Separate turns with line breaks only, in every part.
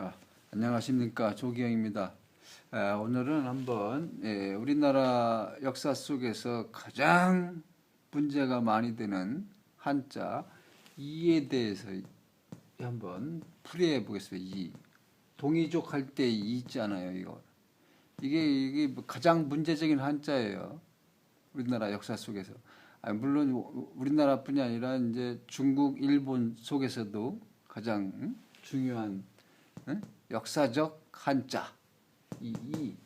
자, 안녕하십니까 조기영입니다. 에, 오늘은 한번 예, 우리나라 역사 속에서 가장 문제가 많이 되는 한자 이에 대해서 한번 풀이해 보겠습니다. 이 동이족 할 때 이 있잖아요. 이거 이게 이게 뭐 가장 문제적인 한자예요. 우리나라 역사 속에서. 아, 물론 우- 우리나라뿐이 아니라 이제 중국, 일본 속에서도 가장 응? 중요한 응? 역사적 한자 이, 이.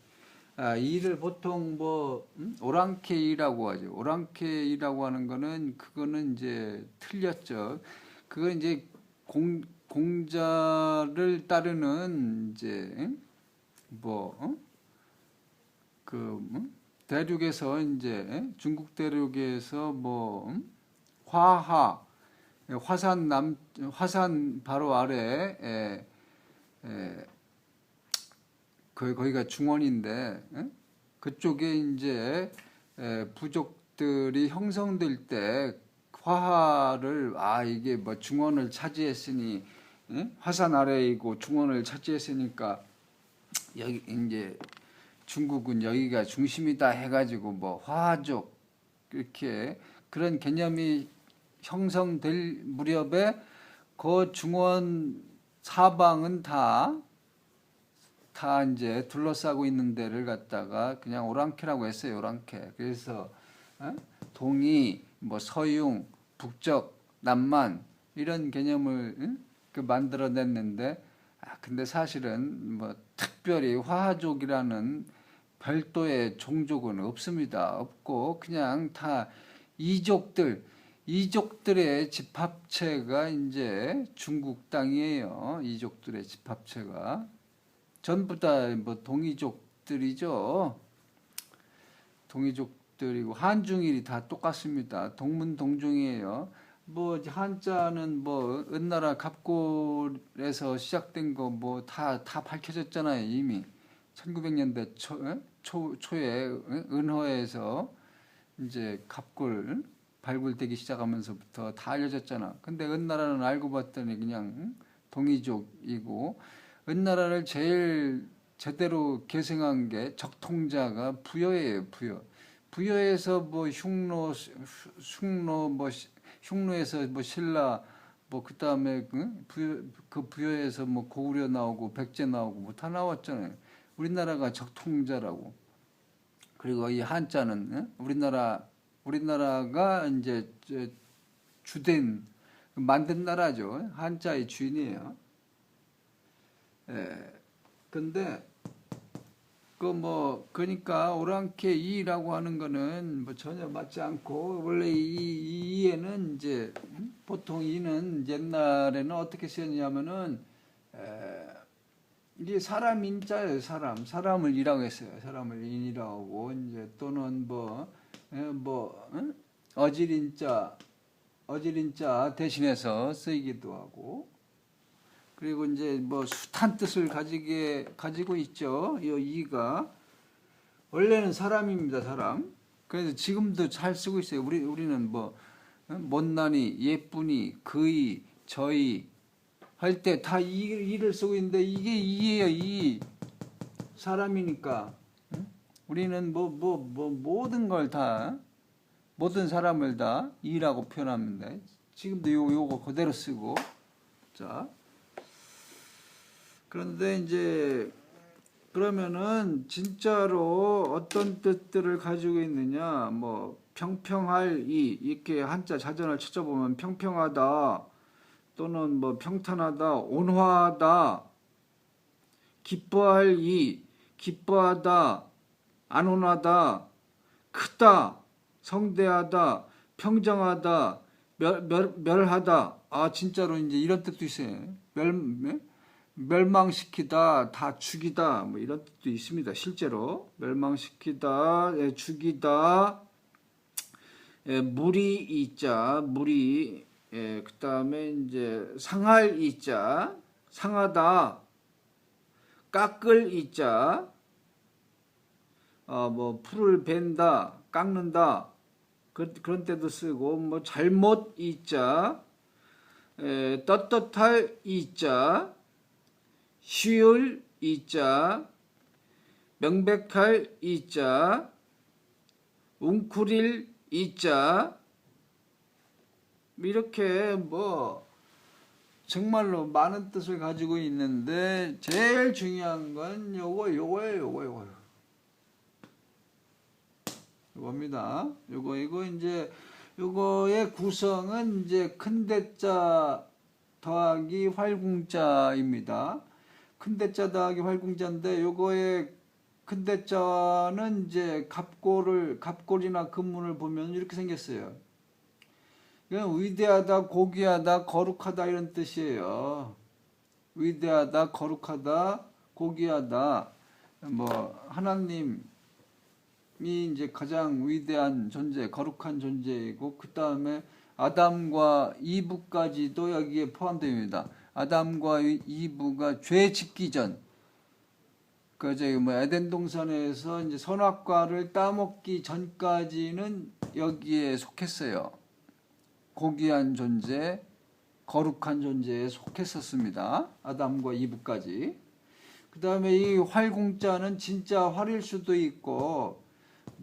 아, 이를 보통 뭐 음? 오랑캐이라고 하죠. 오랑캐이라고 하는 거는 그거는 이제 틀렸죠. 그거 이제 공 공자를 따르는 이제 응? 뭐 어? 그 음? 대륙에서 이제 예? 중국 대륙에서 뭐 음? 화하 화산 남 화산 바로 아래 에, 에, 그 거기가 중원인데 예? 그쪽에 이제 에, 부족들이 형성될 때 화하를 아 이게 뭐 중원을 차지했으니 예? 화산 아래이고 중원을 차지했으니까 여기 이제 중국은 여기가 중심이다 해가지고 뭐 화족 이렇게 그런 개념이 형성될 무렵에 그 중원 사방은 다 다 이제 둘러싸고 있는 데를 갖다가 그냥 오랑캐라고 했어요 오랑캐 그래서 어? 동이 뭐 서융 북적 남만 이런 개념을 응? 그 만들어냈는데 아 근데 사실은 뭐 특별히 화하족이라는 별도의 종족은 없습니다. 없고 그냥 다 이족들 이족들의 집합체가 이제 중국 땅이에요. 이족들의 집합체가 전부 다 뭐 동이족들이죠. 동이족들이고 한중일이 다 똑같습니다. 동문동종이에요. 뭐 한자는 뭐 은나라 갑골에서 시작된 거 뭐 다다 밝혀졌잖아요 이미 1900년대 초, 에? 초 초에 에? 은허에서 이제 갑골 발굴되기 시작하면서부터 다 알려졌잖아. 근데 은나라는 알고 봤더니 그냥 응? 동이족이고 은나라를 제일 제대로 계승한 게 적통자가 부여예요 부여. 부여에서 뭐 흉노 흉노 뭐 시- 흉노에서 뭐 신라 뭐 그다음에 그 부여 그 부여에서 뭐 고구려 나오고 백제 나오고 뭐 다 나왔잖아요. 우리나라가 적통자라고. 그리고 이 한자는 예? 우리나라 우리나라가 이제 저 주된 만든 나라죠. 한자의 주인이에요. 예. 근데 그 뭐 그러니까 오랑캐 이라고 하는 거는 뭐 전혀 맞지 않고 원래 이 이에는 이제 음? 보통 이는 옛날에는 어떻게 쓰였냐면은 에, 이게 사람 인자예요 사람 사람을 이라고 했어요 사람을 인이라고 하고 이제 또는 뭐 에, 뭐 응? 어질인자 어질인자 대신해서 쓰이기도 하고 그리고 이제 뭐 숱한 뜻을 가지게 가지고 있죠. 이 이가 원래는 사람입니다, 사람. 그래서 지금도 잘 쓰고 있어요. 우리 우리는 뭐 어? 못난이, 예쁘니, 그이, 저희 할 때 다 이를 쓰고 있는데 이게 이예요, 이 사람이니까. 응? 우리는 뭐 뭐 뭐 모든 걸 다 모든 사람을 다 이라고 표현합니다. 지금도 요 요거 그대로 쓰고 자. 그런데 이제 그러면은 진짜로 어떤 뜻들을 가지고 있느냐 뭐 평평할 이 이렇게 한자 자전을 찾아보면 평평하다 또는 뭐 평탄하다 온화하다 기뻐할 이 기뻐하다 안온하다 크다 성대하다 평정하다 멸, 멸, 멸하다. 아 진짜로 이제 이런 뜻도 있어요. 멸, 멸? 멸망시키다, 다 죽이다, 뭐 이런 뜻도 있습니다. 실제로. 멸망시키다, 예, 죽이다, 예, 물이 이자, 물이 예, 그 다음에 이제 상할 이자, 상하다, 깎을 이자, 어, 뭐 풀을 벤다, 깎는다, 그, 그런 때도 쓰고 뭐 잘못 이자, 에, 떳떳할 이자, 쉬울 이자 명백할 이자 웅크릴 이자 이렇게 뭐 정말로 많은 뜻을 가지고 있는데 제일 중요한 건 요거 요거예요 요거 요거 요겁니다 요거 이거 이제 요거의 구성은 이제 큰 대자 더하기 활궁자입니다 큰 대자 더하기 활궁자인데 요거의 큰 대자는 이제 갑골을 갑골이나 금문을 보면 이렇게 생겼어요 이건 위대하다, 고귀하다, 거룩하다 이런 뜻이에요. 위대하다, 거룩하다, 고귀하다. 뭐 하나님 이 이제 가장 위대한 존재, 거룩한 존재이고 그 다음에 아담과 이브까지도 여기에 포함됩니다. 아담과 이브가 죄 짓기 전, 그 저기 뭐 에덴 동산에서 이제 선악과를 따먹기 전까지는 여기에 속했어요. 고귀한 존재, 거룩한 존재에 속했었습니다. 아담과 이브까지. 그 다음에 이 활공자는 진짜 활일 수도 있고,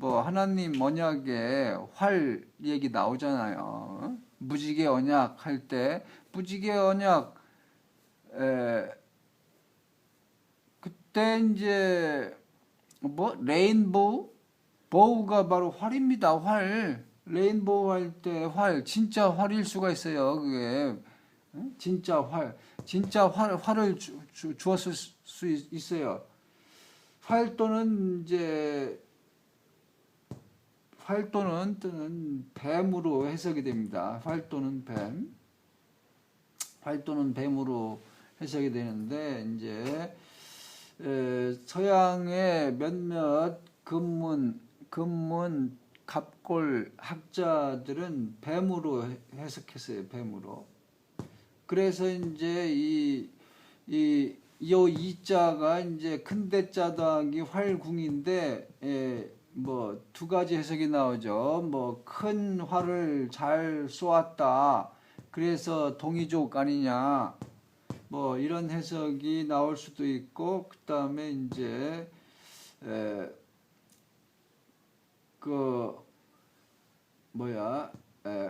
뭐, 하나님 언약에 활 얘기 나오잖아요. 무지개 언약 할 때, 무지개 언약, 에, 그때 이제, 뭐, 레인보우? 보우가 바로 활입니다, 활. 레인보우 할 때 활, 진짜 활일 수가 있어요. 그게 응? 진짜 활, 진짜 활, 활을 주, 주, 주었을 수 있- 있어요. 활 또는 이제 활 또는 또는 뱀으로 해석이 됩니다. 활 또는 뱀, 활 또는 뱀으로 해석이 되는데 이제 에, 서양의 몇몇 근문 근문 갑골 학자들은 뱀으로 해- 해석했어요. 뱀으로. 그래서 이제 이, 이, 요 이자가 이제 큰 대자 더하기 활궁인데, 예, 뭐, 두 가지 해석이 나오죠. 뭐, 큰 활을 잘 쏘았다. 그래서 동이족 아니냐. 뭐, 이런 해석이 나올 수도 있고, 그 다음에 이제, 에, 그 뭐야 에,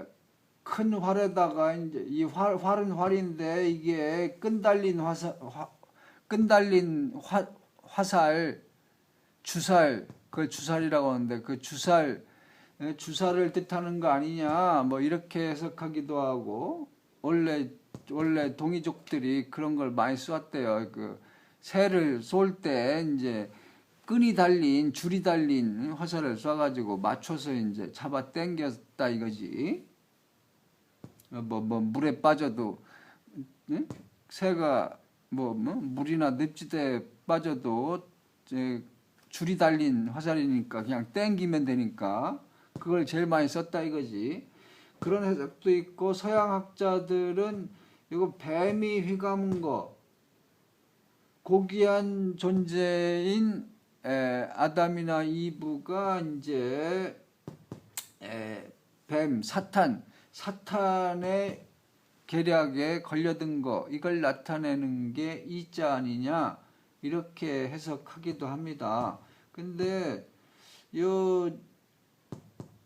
큰 활에다가 이제 이 활, 활은 활인데 이게 끈 달린 화살 화, 끈 달린 화, 화살 주살 그 주살이라고 하는데 그 주살 에, 주살을 뜻하는 거 아니냐 뭐 이렇게 해석하기도 하고 원래 원래 동이족들이 그런 걸 많이 쏘았대요 그 새를 쏠 때 이제 끈이 달린 줄이 달린 화살을 쏴가지고 맞춰서 이제 잡아 당겼다 이거지. 뭐뭐 물에 빠져도 응? 새가 뭐, 뭐 물이나 늪지대에 빠져도 이제 줄이 달린 화살이니까 그냥 땡기면 되니까 그걸 제일 많이 썼다 이거지. 그런 해석도 있고 서양 학자들은 이거 뱀이 휘감은 거 고귀한 존재인 에, 아담이나 이브가 이제 에, 뱀 사탄 사탄의 계략에 걸려든 거 이걸 나타내는 게 이자 아니냐 이렇게 해석하기도 합니다. 근데 요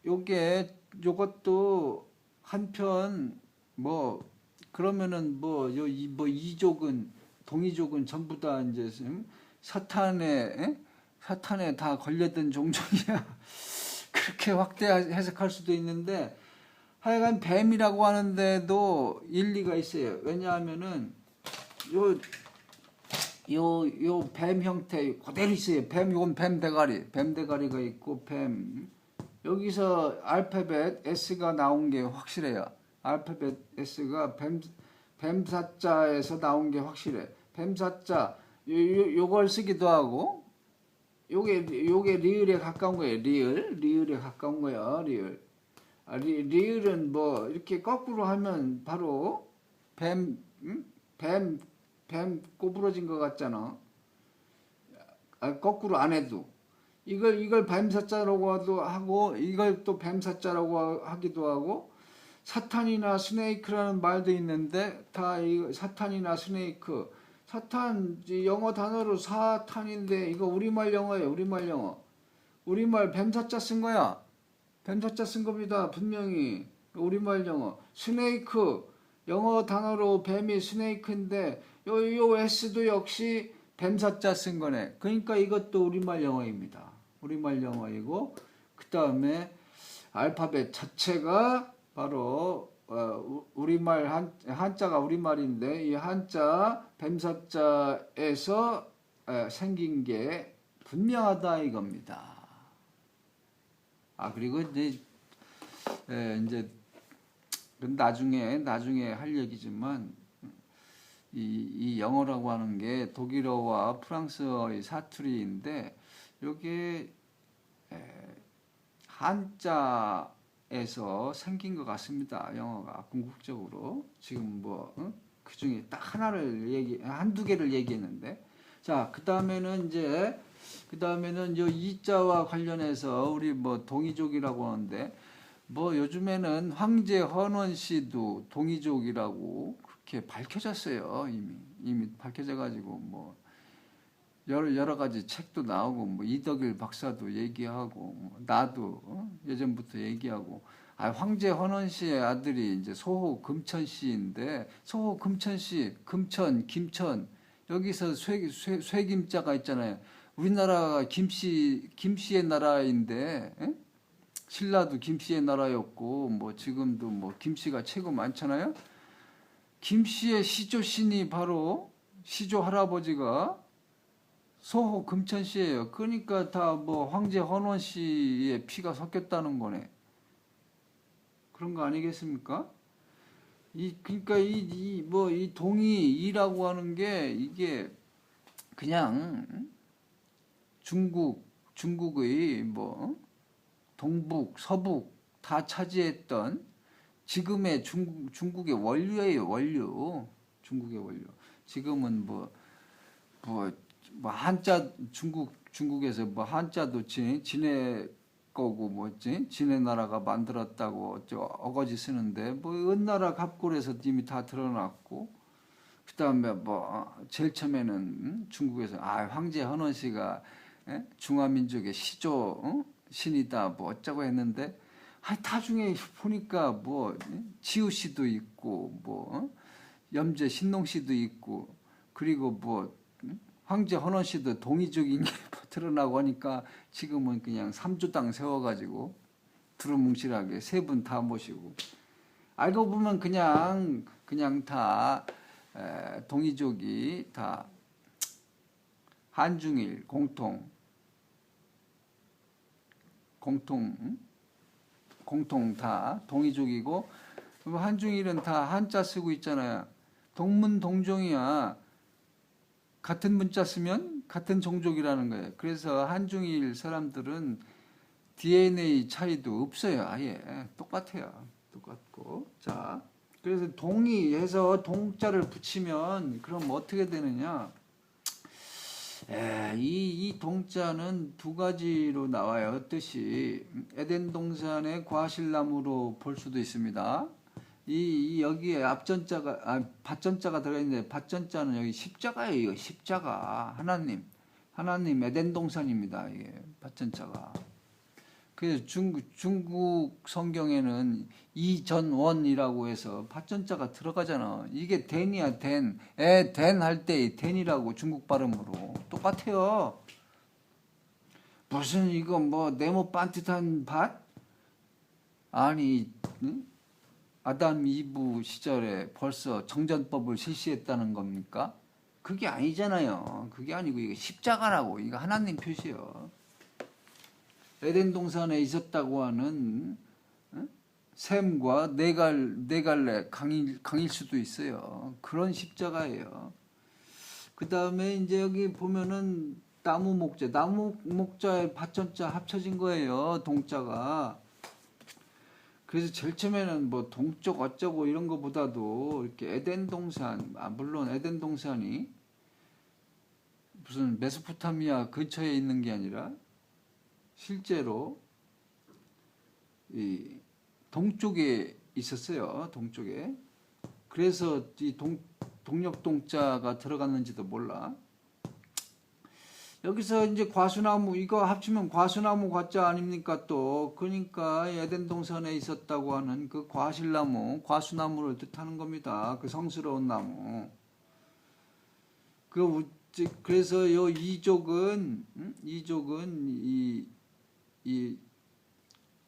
요게 요것도 한편 뭐 그러면은 뭐요뭐 이족은 동이족은 전부 다 이제 음, 사탄의 에? 사탄에 다 걸렸던 종족이야. 그렇게 확대 해석할 수도 있는데 하여간 뱀이라고 하는데도 일리가 있어요. 왜냐하면은 요 요 요 뱀 형태 그대로 있어요. 뱀 이건 뱀 대가리, 뱀 대가리가 있고 뱀 여기서 알파벳 S가 나온 게 확실해요. 알파벳 S가 뱀 뱀사자에서 나온 게 확실해. 뱀사자 요, 요 요걸 쓰기도 하고 요게 요게 리을에 가까운 거예요. 리을 리을에 가까운 거예요. 리을 아, 리, 리을은 뭐 이렇게 거꾸로 하면 바로 뱀 음? 뱀, 뱀 꼬부러진 것 같잖아. 아, 거꾸로 안 해도 이걸 이걸 뱀사자라고 하고 이걸 또 뱀사자라고 하기도 하고 사탄이나 스네이크라는 말도 있는데 다 이 사탄이나 스네이크 사탄 이 영어 단어로 사탄인데 이거 우리말 영어예요. 우리말 영어. 우리말 뱀사자 쓴 거야. 뱀사자 쓴 겁니다. 분명히 우리말 영어. 스네이크 영어 단어로 뱀이 스네이크인데 요, 요 S도 역시 뱀사자 쓴 거네. 그러니까 이것도 우리말 영어입니다. 우리말 영어이고 그 다음에 알파벳 자체가 바로 어, 우- 우리말 한, 한자가 우리말인데 이 한자 뱀사자에서 에, 생긴 게 분명하다 이겁니다. 아 그리고 이제 에, 이제 그건 나중에 나중에 할 얘기지만 이, 이 영어라고 하는 게 독일어와 프랑스어의 사투리인데 이게 한자에서 생긴 것 같습니다. 영어가 궁극적으로 지금 뭐그 중에 딱 하나를 얘기 한두 개를 얘기했는데 자 그 다음에는 이제 그 다음에는 요 이자와 관련해서 우리 뭐 동이족이라고 하는데 뭐 요즘에는 황제 헌원 씨도 동이족이라고 그렇게 밝혀졌어요. 이미 이미 밝혀져 가지고 뭐 여러 여러 가지 책도 나오고 뭐 이덕일 박사도 얘기하고 뭐 나도 어? 예전부터 얘기하고. 아 황제 헌원 씨의 아들이 이제 소호 금천 씨인데 소호 금천 씨 금천 김천. 여기서 쇠, 쇠, 쇠김자가 있잖아요. 우리나라가 김씨 김씨의 나라인데 에? 신라도 김씨의 나라였고 뭐 지금도 뭐 김씨가 최고 많잖아요 김 씨의 시조 신이 바로 시조 할아버지가 소호 금천 씨예요. 그러니까 다 뭐 황제 헌원 씨의 피가 섞였다는 거네. 그런 거 아니겠습니까? 이 그러니까 이 뭐 이 동이 이라고 하는 게 이게 그냥 중국 중국의 뭐 동북 서북 다 차지했던 지금의 중국 중국의 원류예요 원류 중국의 원류 지금은 뭐 뭐, 뭐 한자 중국 중국에서 뭐 한자도 지, 지네 거고 뭐지 지네 나라가 만들었다고 저 어거지 쓰는데 뭐 은나라 갑골에서 이미 다 드러났고 그 다음에 뭐 제일 처음에는 음, 중국에서 아 황제 헌원 씨가 예? 중화민족의 시조 어? 신이다 뭐 어쩌고 했는데 아 나중에 보니까 뭐 예? 지우 씨도 있고 뭐 어? 염제 신농 씨도 있고 그리고 뭐 음? 황제 헌원 씨도 동의적인 게 드러나고 하니까 지금은 그냥 삼주당 세워가지고 두루뭉실하게 세 분 다 모시고 알고 보면 그냥 그냥 다 에, 동이족이 다 한중일 공통 공통 응? 공통 다 동이족이고 한중일은 다 한자 쓰고 있잖아요. 동문 동종이야. 같은 문자 쓰면 같은 종족이라는 거예요. 그래서 한중일 사람들은 DNA 차이도 없어요. 아예 똑같아요. 똑같고 자 그래서 동의해서 동자를 붙이면 그럼 어떻게 되느냐? 에, 이, 이 동자는 두 가지로 나와요. 뜻이 에덴 동산의 과실나무로 볼 수도 있습니다. 이, 이 여기에 앞전자가 아 밭전자가 들어 있는데 밭전자는 여기 십자가예요. 십자가 하나님 하나님 에덴 동산입니다. 이게 밭전자가. 그래서 중국 중국 성경에는 이전원이라고 해서 밭전자가 들어가잖아. 이게 댄이야 댄. 에댄할 때 댄이라고 중국 발음으로 똑같아요. 무슨 이거 뭐 네모 반듯한 밭? 아니 응? 아담 이브 시절에 벌써 정전법을 실시했다는 겁니까? 그게 아니잖아요. 그게 아니고 이게 십자가라고 이거 하나님 표시요. 에덴 동산에 있었다고 하는 어? 샘과 네갈 네갈래 강일 강일 수도 있어요. 그런 십자가예요. 그 다음에 이제 여기 보면은 나무 목자, 나무 목자에 밭전자 합쳐진 거예요. 동자가. 그래서 제일 처음에는 뭐 동쪽 어쩌고 이런 거보다도 이렇게 에덴 동산, 아 물론 에덴 동산이 무슨 메소포타미아 근처에 있는 게 아니라 실제로 이 동쪽에 있었어요. 동쪽에. 그래서 이 동 동력동자가 들어갔는지도 몰라. 여기서 이제 과수나무 이거 합치면 과수나무 과자 아닙니까 또 그러니까 에덴 동산에 있었다고 하는 그 과실나무 과수나무를 뜻하는 겁니다 그 성스러운 나무 그 그래서 요 이족은 음? 이족은 이, 이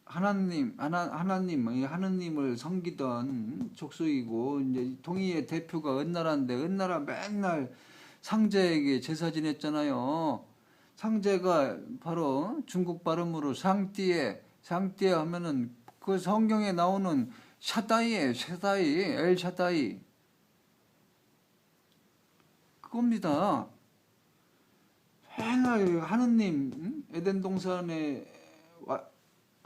하나님 하나 하나님 이 하느님을 섬기던 족속이고 이제 동의의 대표가 은나라인데 은나라 맨날 상제에게 제사 지냈잖아요. 상제가 바로 중국 발음으로 상띠에 상띠에 하면은 그 성경에 나오는 샤다이에 샤다이 엘 샤다이 그겁니다. 맨날 하느님 응? 에덴 동산에 와,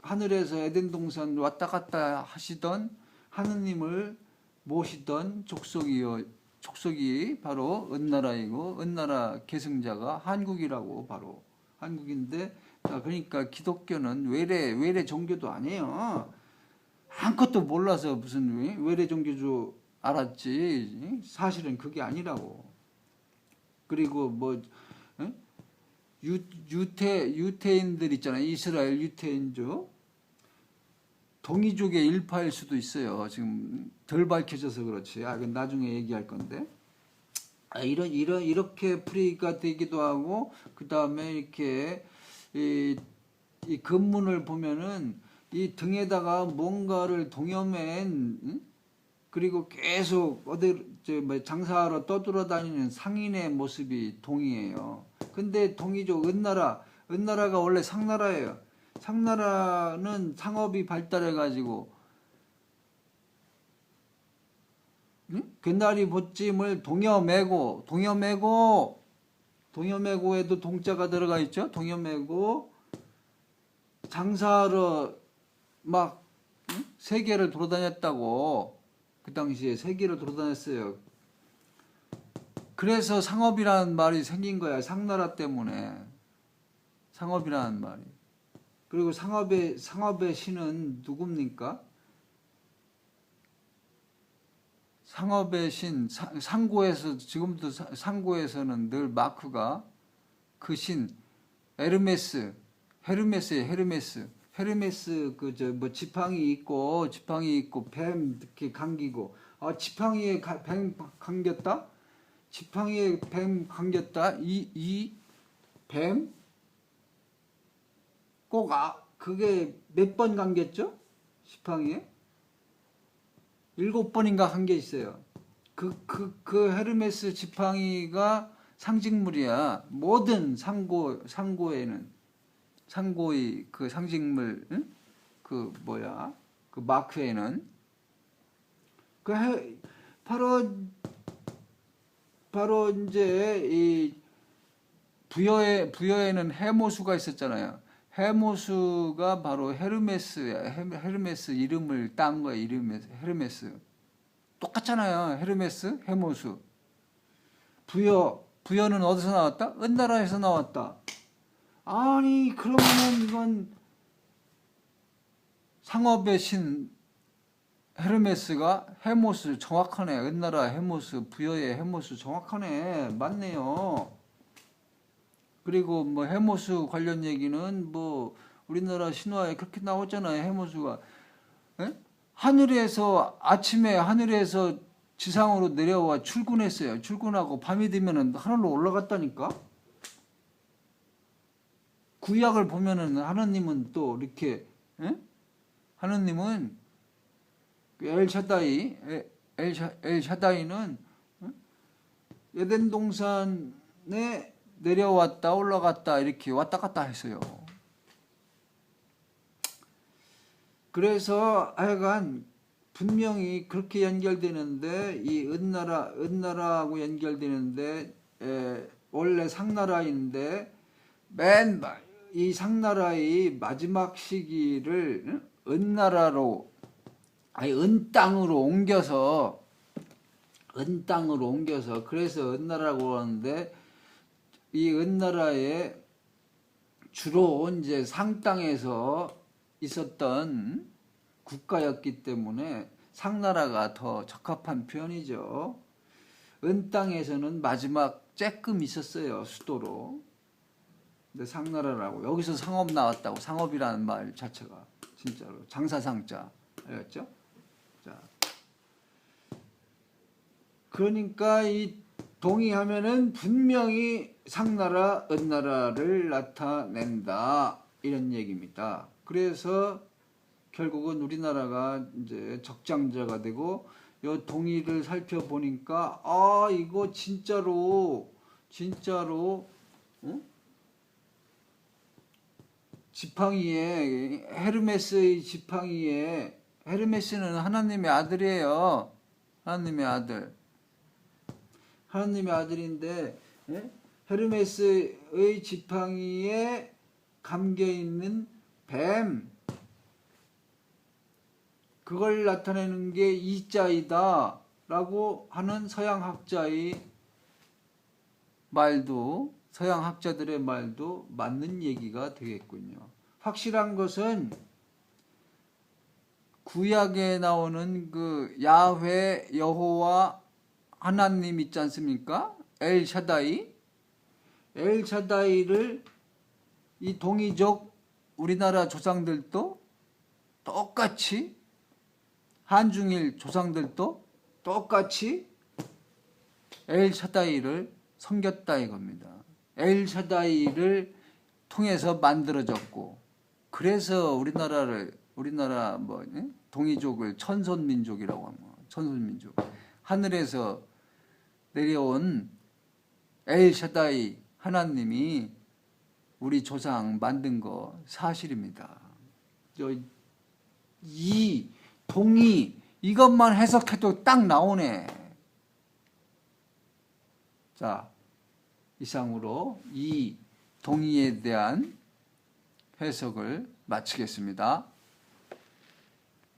하늘에서 에덴 동산 왔다 갔다 하시던 하느님을 모시던 족속이요 족속이 바로 은나라이고 은나라 계승자가 한국이라고 바로 한국인데 자 그러니까 기독교는 외래 외래 종교도 아니에요. 아무것도 몰라서 무슨 외- 외래 종교주 알았지 사실은 그게 아니라고. 그리고 뭐 응? 유, 유태 유태인들 있잖아요 이스라엘 유태인족 동이족의 일파일 수도 있어요. 지금 덜 밝혀져서 그렇지. 아, 그건 나중에 얘기할 건데. 아, 이런 이런 이렇게 풀이가 되기도 하고 그 다음에 이렇게 이, 이 근문을 보면은 이 등에다가 뭔가를 동여맨 응? 그리고 계속 어디 저 뭐 장사하러 떠돌아다니는 상인의 모습이 동이에요. 근데 동이족 은나라 은나라가 원래 상나라예요. 상나라는 상업이 발달해 가지고 괴나리 보찜을 동여매고 동여매고 동여매고에도 동자가 들어가 있죠. 동여매고 장사하러 막 응? 세계를 돌아다녔다고 그 당시에 세계를 돌아다녔어요. 그래서 상업이라는 말이 생긴 거야. 상나라 때문에 상업이라는 말이. 그리고 상업의 상업의 신은 누굽니까? 상업의 신 상- 상고에서 지금도 사- 상고에서는 늘 마크가 그 신 에르메스 헤르메스의 헤르메스. 헤르메스 그 저 뭐 지팡이 있고 지팡이 있고 뱀 이렇게 감기고. 아 지팡이에 가- 뱀 감겼다? 지팡이에 뱀 감겼다? 이 이 뱀 꼭 아, 그게 몇번 감겼죠? 지팡이에? 일곱 번인가 한게 있어요. 그, 그, 그 헤르메스 지팡이가 상징물이야. 모든 상고, 상고에는. 상고의 그 상징물, 응? 그 뭐야? 그 마크에는. 그 해, 바로, 바로 이제 이 부여에, 부여에는 해모수가 있었잖아요. 헤모스가 바로 헤르메스야. 헤- 헤르메스 이름을 딴 거야. 이름에서 헤르메스. 똑같잖아요. 헤르메스, 헤모스. 부여, 부여는 어디서 나왔다? 은나라에서 나왔다. 아니 그러면은 이건 상업의 신 헤르메스가 헤모스 정확하네. 은나라 헤모스, 부여의 헤모스 정확하네. 맞네요. 그리고 뭐 해모수 관련 얘기는 뭐 우리나라 신화에 그렇게 나오잖아요. 해모수가 에? 하늘에서 아침에 하늘에서 지상으로 내려와 출근했어요. 출근하고 밤이 되면은 하늘로 올라갔다니까. 구약을 보면은 하나님은 또 이렇게 에? 하나님은 그 엘샤다이 에- 엘샤, 엘 샤다이는 어? 에덴 동산에 내려왔다 올라갔다 이렇게 왔다 갔다 했어요. 그래서 하여간 분명히 그렇게 연결되는데 이 은나라 은나라하고 연결되는데 에, 원래 상나라인데 맨 이 상나라의 마지막 시기를 응? 은나라로 아니 은 땅으로 옮겨서 은 땅으로 옮겨서 그래서 은나라고 하는데 이 은나라에 주로 이제 상 땅에서 있었던 국가였기 때문에 상나라가 더 적합한 표현이죠. 은 땅에서는 마지막 쬐끔 있었어요 수도로. 근데 상나라라고 여기서 상업 나왔다고 상업이라는 말 자체가 진짜로 장사상자 알겠죠? 자, 그러니까 이 동의하면은 분명히 상나라, 은나라를 나타낸다 이런 얘기입니다. 그래서 결국은 우리나라가 이제 적장자가 되고 요 동의를 살펴보니까 아 이거 진짜로 진짜로 응? 지팡이에 헤르메스의 지팡이에 헤르메스는 하나님의 아들이에요. 하나님의 아들. 하나님의 아들인데 예? 헤르메스의 지팡이에 감겨 있는 뱀 그걸 나타내는 게 이자이다 라고 하는 서양 학자의 말도 서양 학자들의 말도 맞는 얘기가 되겠군요. 확실한 것은 구약에 나오는 그 야훼 여호와 하나님 있지 않습니까? 엘 샤다이 엘 샤다이를 이 동이족 우리나라 조상들도 똑같이 한중일 조상들도 똑같이 엘 샤다이를 섬겼다 이겁니다. 엘 샤다이를 통해서 만들어졌고 그래서 우리나라를 우리나라 뭐 예? 동이족을 천손민족이라고 합니다. 천손민족 하늘에서 내려온 엘 샤다이 하나님이 우리 조상 만든 거 사실입니다. 저이 동의 이것만 해석해도 딱 나오네. 자, 이상으로 이 동의에 대한 해석을 마치겠습니다.